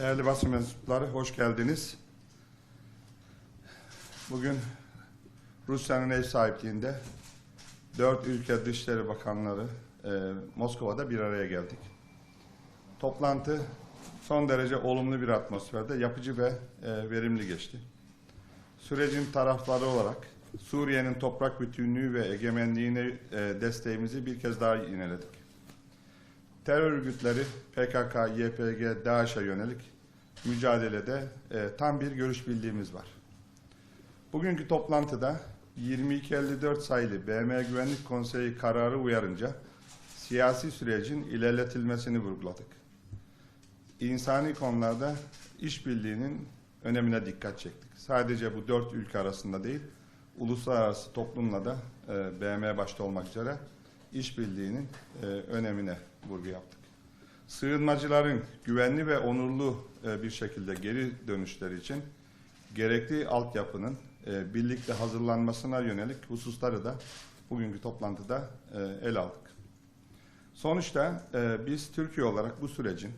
Değerli basın mensupları, hoş geldiniz. Bugün Rusya'nın ev sahipliğinde dört ülke Dışişleri Bakanları e, Moskova'da bir araya geldik. Toplantı son derece olumlu bir atmosferde yapıcı ve e, verimli geçti. Sürecin tarafları olarak Suriye'nin toprak bütünlüğü ve egemenliğine e, desteğimizi bir kez daha yineledik. Terör örgütleri PKK, YPG, DAEŞ'e yönelik mücadelede e, tam bir görüş birliğimiz var. Bugünkü toplantıda 2254 sayılı BM Güvenlik Konseyi kararı uyarınca siyasi sürecin ilerletilmesini vurguladık. İnsani konularda işbirliğinin önemine dikkat çektik. Sadece bu dört ülke arasında değil, uluslararası toplumla da e, BM başta olmak üzere işbirliğinin e, önemine vurgu yaptık. Sığınmacıların güvenli ve onurlu e, bir şekilde geri dönüşleri için gerekli altyapının e, birlikte hazırlanmasına yönelik hususları da bugünkü toplantıda e, ele aldık. Sonuçta e, biz Türkiye olarak bu sürecin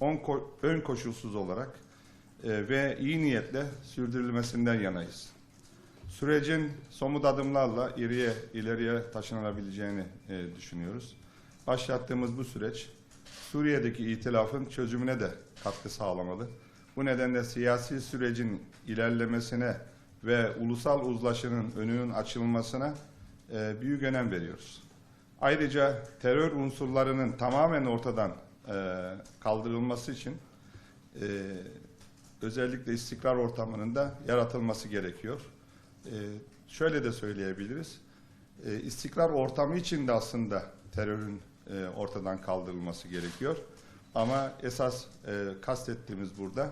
on ko- ön koşulsuz olarak e, ve iyi niyetle sürdürülmesinden yanayız. Sürecin somut adımlarla ileriye, ileriye taşınabileceğini e, düşünüyoruz. Başlattığımız bu süreç Suriye'deki itilafın çözümüne de katkı sağlamalı. Bu nedenle siyasi sürecin ilerlemesine ve ulusal uzlaşının önünün açılmasına e, büyük önem veriyoruz. Ayrıca terör unsurlarının tamamen ortadan e, kaldırılması için e, özellikle istikrar ortamının da yaratılması gerekiyor. E, şöyle de söyleyebiliriz. E, istikrar ortamı için de aslında terörün e, ortadan kaldırılması gerekiyor. Ama esas e, kastettiğimiz burada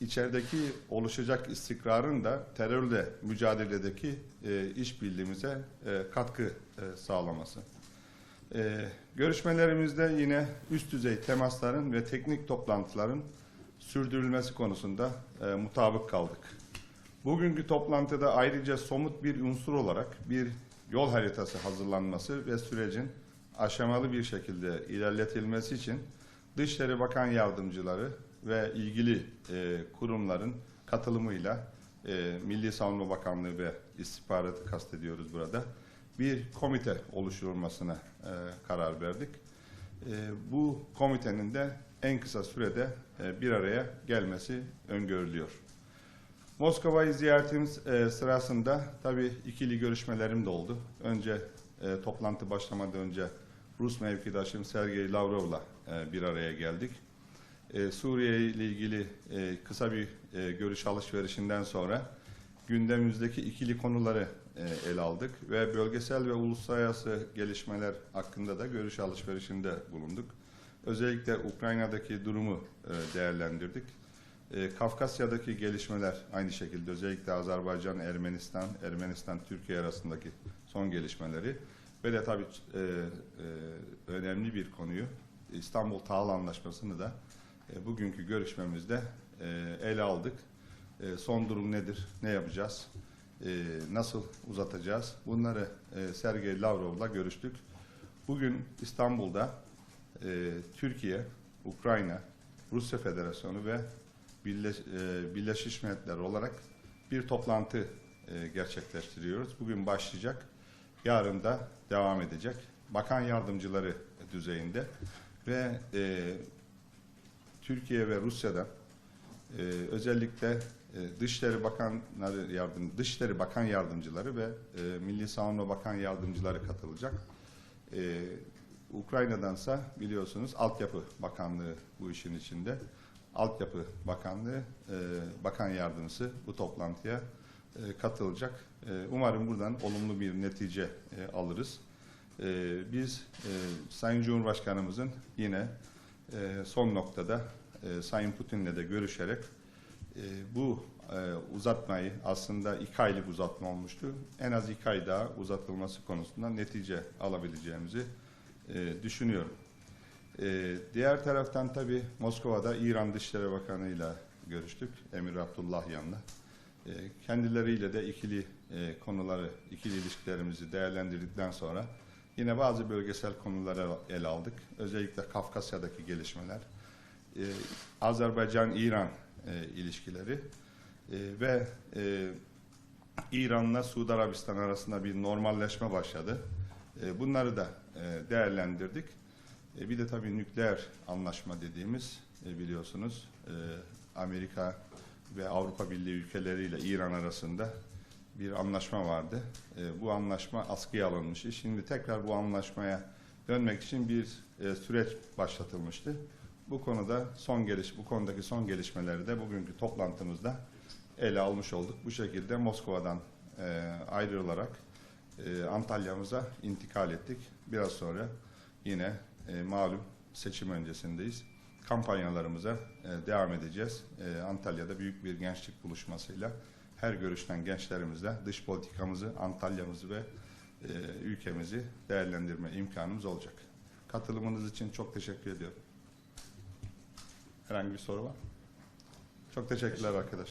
içerideki oluşacak istikrarın da terörle mücadeledeki e, işbirliğimize e, katkı e, sağlaması. Görüşmelerimizde yine üst düzey temasların ve teknik toplantıların sürdürülmesi konusunda mutabık kaldık. Bugünkü toplantıda ayrıca somut bir unsur olarak bir yol haritası hazırlanması ve sürecin aşamalı bir şekilde ilerletilmesi için Dışişleri Bakan Yardımcıları ve ilgili e, kurumların katılımıyla e, Milli Savunma Bakanlığı ve istihbaratı kastediyoruz burada bir komite oluşturulmasına e, karar verdik. E, bu komitenin de en kısa sürede e, bir araya gelmesi öngörülüyor. Moskova'yı ziyaretimiz e, sırasında tabii ikili görüşmelerim de oldu. Önce e, toplantı başlamadan önce Rus mevkidaşım Sergey Lavrov'la e, bir araya geldik. E, Suriye ile ilgili e, kısa bir e, görüş alışverişinden sonra gündemimizdeki ikili konuları e, ele aldık ve bölgesel ve uluslararası gelişmeler hakkında da görüş alışverişinde bulunduk. Özellikle Ukrayna'daki durumu e, değerlendirdik. E, Kafkasya'daki gelişmeler aynı şekilde özellikle Azerbaycan, Ermenistan, Ermenistan-Türkiye arasındaki son gelişmeleri ve de tabii e, e, önemli bir konuyu İstanbul Tahıl Anlaşması'nı da e, bugünkü görüşmemizde e, ele aldık. E, son durum nedir, ne yapacağız, e, nasıl uzatacağız bunları e, Sergey Lavrov'la görüştük. Bugün İstanbul'da e, Türkiye, Ukrayna, Rusya Federasyonu ve Birleş, e, Birleşmiş Milletler olarak bir toplantı e, gerçekleştiriyoruz. Bugün başlayacak, yarın da devam edecek. Bakan yardımcıları düzeyinde ve e, Türkiye ve Rusya'dan e, özellikle e, Dışişleri Bakanları yardım Dışişleri Bakan yardımcıları ve e, Milli Savunma Bakan yardımcıları katılacak. E, Ukrayna'dansa biliyorsunuz Altyapı Bakanlığı bu işin içinde. Altyapı Bakanlığı e, Bakan Yardımcısı bu toplantıya e, katılacak. E, umarım buradan olumlu bir netice e, alırız. E, biz e, Sayın Cumhurbaşkanımızın yine e, son noktada e, Sayın Putin'le de görüşerek e, bu e, uzatmayı aslında iki aylık uzatma olmuştu. En az iki ay daha uzatılması konusunda netice alabileceğimizi e, düşünüyorum. E, diğer taraftan tabii Moskova'da İran Dışişleri Bakanı'yla görüştük. Emir Abdullahyan'la. E, kendileriyle de ikili e, konuları, ikili ilişkilerimizi değerlendirdikten sonra yine bazı bölgesel konuları ele aldık. Özellikle Kafkasya'daki gelişmeler, e, Azerbaycan-İran e, ilişkileri e, ve e, İran'la Suudi Arabistan arasında bir normalleşme başladı. E, bunları da e, değerlendirdik. E, bir de tabii nükleer anlaşma dediğimiz e, biliyorsunuz e, Amerika ve Avrupa Birliği ülkeleriyle İran arasında bir anlaşma vardı. E, bu anlaşma askıya alınmıştı. Şimdi tekrar bu anlaşmaya dönmek için bir e, süreç başlatılmıştı. Bu konuda son geliş, bu konudaki son gelişmeleri de bugünkü toplantımızda ele almış olduk. Bu şekilde Moskova'dan e, ayrılarak e, Antalya'mıza intikal ettik. Biraz sonra yine e, malum seçim öncesindeyiz. Kampanyalarımıza e, devam edeceğiz. E, Antalya'da büyük bir gençlik buluşmasıyla her görüşten gençlerimizle dış politikamızı, Antalya'mızı ve e, ülkemizi değerlendirme imkanımız olacak. Katılımınız için çok teşekkür ediyorum. Herhangi bir soru var mı? Çok teşekkürler arkadaşlar.